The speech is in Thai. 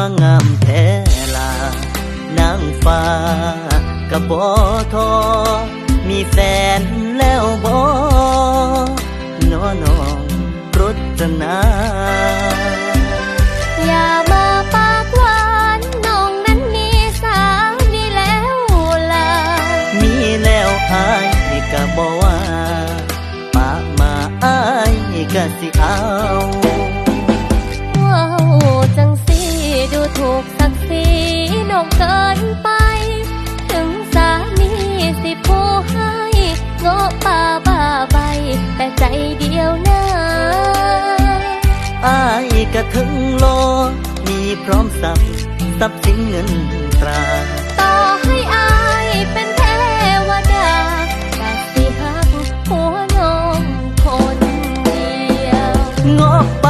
างามแท้ลานางฟ้ากับบอทอ มีแฟนแล้วบอนอน้องรจนาอย่ามาปากหวานน้องนั้นมีสามีแล้วล่ะมีแล้วอายก็บอว่าปากมาอายก็สิเอา กเกินไป ถึงสามีสิผู้ให้งอป่าบ้าใบ แต่ใจเดียวนะอายกระทึงโล มีพร้อมสับสับสิงเงินตราต่อให้อายเป็นเทวดาแต่สิหักหัวน้องคนเดียวงอป่